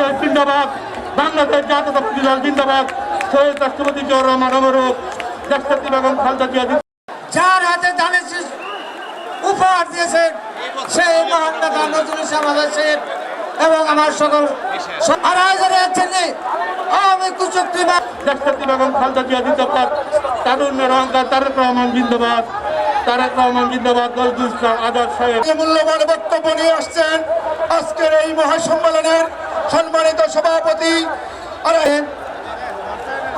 বাংলাদেশ জিন্দাবাদ। বাংলাদেশ জাতীয়তাবাদী দল জিন্দাবাদ। শহীদ রাষ্ট্রপতি জিয়াউর রহমান অমরক রাষ্ট্রপতি বেগম খালেদা জিয়া। যার হাতে ধানের উপহার দিয়েছেন সেই মহান নেতা নজরুল ইসলাম আজাদ এবং আমার সকল আড়াই হাজারে আছেন আওয়ামী কুচক্রী রাষ্ট্রপতি বেগম খালেদা জিয়া জিন্দাবাদ। তারুণ্যের অহংকার তারেক রহমান জিন্দাবাদ। তারেক রহমান জিন্দাবাদ নজরুল ইসলাম আজাদ সাহেব। মূল্যবান বক্তব্য নিয়ে আসছেন আজকের এই মহাসম্মেলনের সম্মানিত সভাপতি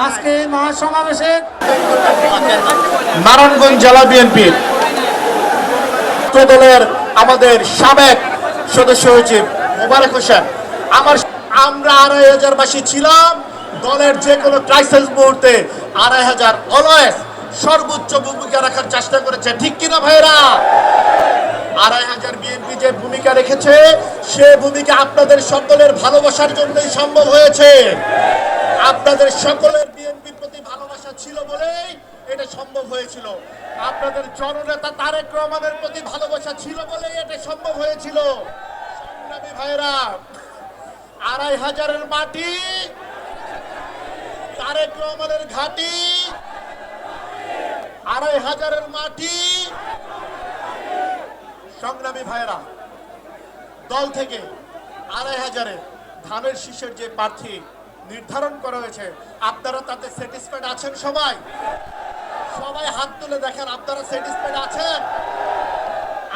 আজকে এই মহাসমাবেশের নারায়ণগঞ্জ জেলা বিএনপির দলের আমাদের সাবেক সদস্য সচিব মোবারক হোসেন। আমার আমরা আড়াই হাজার বাসী ছিলাম, দলের যে কোনো ক্রাইসিস মুহূর্তে আড়াই হাজার অলওয়েজ সর্বোচ্চ ভূমিকা রাখার চেষ্টা করেছে। ঠিক কিনা ভাইরা আড়াই হাজার বিএনপি যে ভূমিকা রেখেছে, সে ভূমিকা আপনাদের সকলের ভালোবাসার জন্যই সম্ভব হয়েছে। আপনাদের সকলের বিএনপির প্রতি ভালোবাসা ছিল বলেই এটা সম্ভব হয়েছিল। আপনাদের জননেতা তারেক রহমানের প্রতি ভালোবাসা ছিল বলেই এটা সম্ভব হয়েছিল। সংগ্রামী ভাইরা আড়াই হাজারের মাটি, তারেক রহমানের ঘাটি, আড়াই হাজারের মাটি সংগ্রামী ভাইরা দল থেকে আড়াই হাজারে ধানের শীষের যে প্রার্থী নির্ধারণ করা হয়েছে, আপনারা তাতে স্যাটিসফাইড আছেন সবাই? সবাই হাত তুলে দেখেন, আপনারা স্যাটিসফাইড আছেন?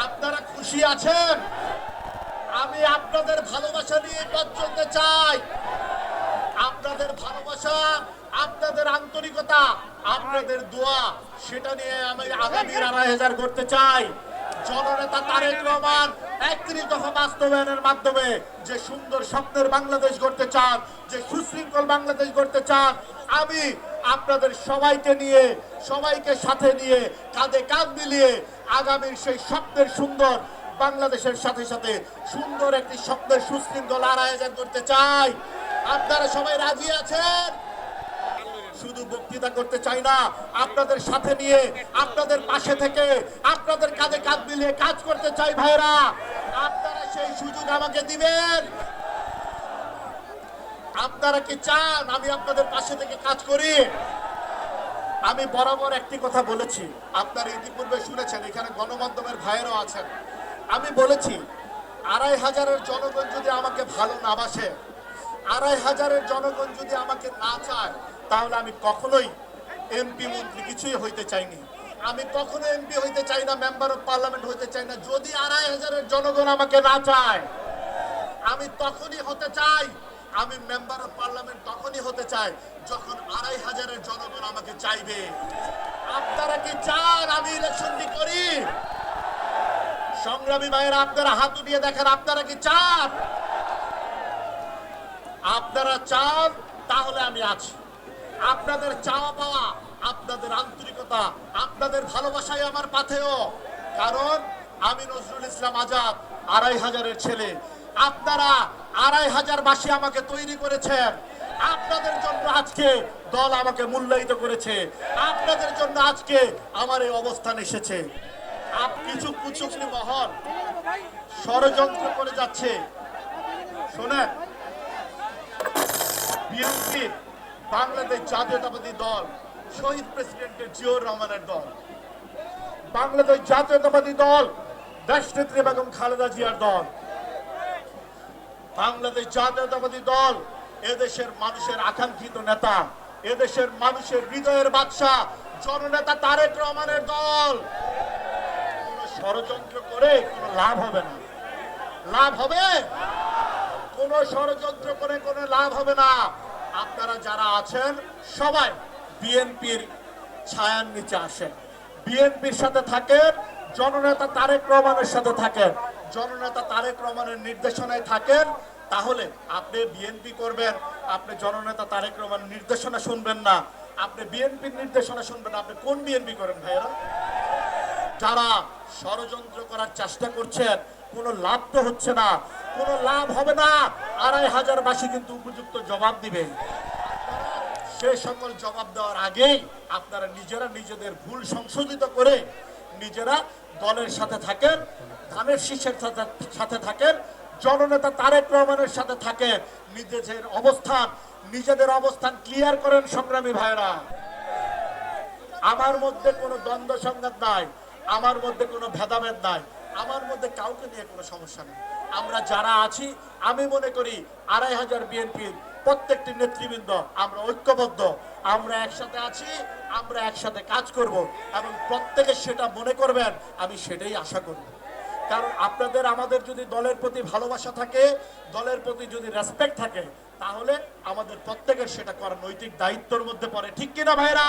আপনারা খুশি আছেন? আমি আপনাদের ভালোবাসা নিয়ে পথ চলতে চাই। আপনাদের ভালোবাসা, আপনাদের আন্তরিকতা, আপনাদের দোয়া, সেটা নিয়ে আমি আগামীর আড়াই হাজার করতে চাই। জননেতা তারেক রহমান একত্রিশ দফা বাস্তবায়নের মাধ্যমে যে সুন্দর স্বপ্নের বাংলাদেশ গড়তে চান, যে সুশৃঙ্খল বাংলাদেশ গড়তে চান, আমি আপনাদের সবাইকে নিয়ে, সবাইকে সাথে নিয়ে, কাঁধে কাঁধ মিলিয়ে আগামীর সেই স্বপ্নের সুন্দর বাংলাদেশের সাথে সাথে সুন্দর একটি স্বপ্নের সুশৃঙ্খল হাজার করতে চাই। আপনারা সবাই রাজি আছেন? শুধু বক্তৃতা করতে চাই না, আপনাদের সাথে নিয়ে, আপনাদের পাশে থেকে, আপনাদের কাঁধে কাঁধ মিলিয়ে কাজ করতে চাই ভাইরা আপনারা সেই সুযোগ আমাকে দিবেন। আপনারা কি চান আমি আপনাদের পাশে থেকে কাজ করি? আমি বরাবর একটি কথা বলেছি, আপনারা ইতিপূর্বে শুনেছেন, এখানে গণমাধ্যমের ভাইয়েরাও আছেন। আমি বলেছি, আড়াই হাজারের জনগণ যদি আমাকে ভালো না বাসে, আড়াই হাজারের জনগণ যদি আমাকে না চায় তাহলে আমি কখনোই এমপি মন্ত্রী কিছুই হইতে চাইনি। আমি কখনো এমপি হইতে চাই না মেম্বার অফ পার্লামেন্ট হইতে চাই না। যদি আড়াই হাজারের জনগণ আমাকে না চায়, আমি তখনই হতে চাই। আমি মেম্বার অফ পার্লামেন্ট তখনই হতে চাই যখন আড়াই হাজারের জনগণ আমাকে চাইবে। আপনারা কি চান আমি ইলেকশনটি করি? সংগ্রামী ভাইয়েরা, আপনারা হাত উঠিয়ে দেখেন, আপনারা কি চান? আপনারা চান, তাহলে আমি আছি। আপনাদের চাওয়া পাওয়া, আপনাদের আন্তরিকতা, আপনাদের ভালোবাসাই আমার পাথেও কারণ আমি নজরুল ইসলাম আজাদ, আড়াই হাজারের ছেলে। আপনারা আড়াই হাজার বাসী আমাকে তৈরি করেছেন। আপনাদের জন্য আজকে দল আমাকে মূল্যায়িত করেছে। আপনাদের জন্য আজকে আমার এই অবস্থান এসেছে। আপ কিছু কুচুকলি মহল, ষড়যন্ত্র করে যাচ্ছে। শোনেন, বিএনপি বাংলাদেশ জাতীয়তাবাদী দল, শহীদ প্রেসিডেন্টের জিয়র রহমানের দল। বাংলাদেশ জাতীয়তাবাদী দল, দেশনেত্রী বেগম খালেদা জিয়ার দল। বাংলাদেশ জাতীয়তাবাদী দল, এদেশের মানুষের আকাঙ্ক্ষিত নেতা, এদেশের মানুষের হৃদয়ের বাদশাহ, জননেতা তারেক রহমানের দল। কোন ষড়যন্ত্র করে কোনো লাভ হবে না। লাভ হবে? কোন ষড়যন্ত্র করে কোনো লাভ হবে না। আপনারা যারা আছেন, সবাই বিএনপির ছায়ার নিচে আসেন। বিএনপির সাথে থাকেন, জননেতা তারেক রহমানের সাথে থাকেন। জননেতা তারেক রহমানের নির্দেশনায় থাকেন। তাহলে আপনি বিএনপি করবেন, আপনি জননেতা তারেক রহমানের নির্দেশনা শুনবেন না। আপনি বিএনপির নির্দেশনা শুনবেন আপনি কোন বিএনপি করেন ভাইয়েরা? যারা ষড়যন্ত্র করার চেষ্টা করছেন। কোনো লাভ তো হচ্ছে না। কোনো লাভ হবে না। আড়াই হাজার বাসী কিন্তু উপযুক্ত জবাব দিবে। সে সকল জবাব দেওয়ার আগেই আপনারা নিজেরা নিজেদের ভুল সংশোধিত করে নিজেরা দলের সাথে থাকেন, ধানের শীষের সাথে সাথে থাকেন, জননেতা তারেক রহমানের সাথে থাকে নিজেদের অবস্থান নিজেদের অবস্থান ক্লিয়ার করেন সংগ্রামী ভাইরা আমার মধ্যে কোনো দ্বন্দ্ব সংঘাত নাই। আমার মধ্যে কোনো ভেদাভেদ নাই। আমার মধ্যে কাউকে নিয়ে কোনো সমস্যা নেই। আমরা যারা আছি, আমি মনে করি আড়াই হাজার বিএনপির প্রত্যেকটি নেতৃবৃন্দ আমরা ঐক্যবদ্ধ। আমরা একসাথে আছি, আমরা একসাথে কাজ করব এবং প্রত্যেকে সেটা মনে করবেন, আমি সেটাই আশা করব কারণ আপনাদের, আমাদের যদি দলের প্রতি ভালোবাসা থাকে, দলের প্রতি যদি রেসপেক্ট থাকে, তাহলে আমাদের প্রত্যেকের সেটা করার নৈতিক দায়িত্বের মধ্যে পড়ে। ঠিক কিনা ভাইরা?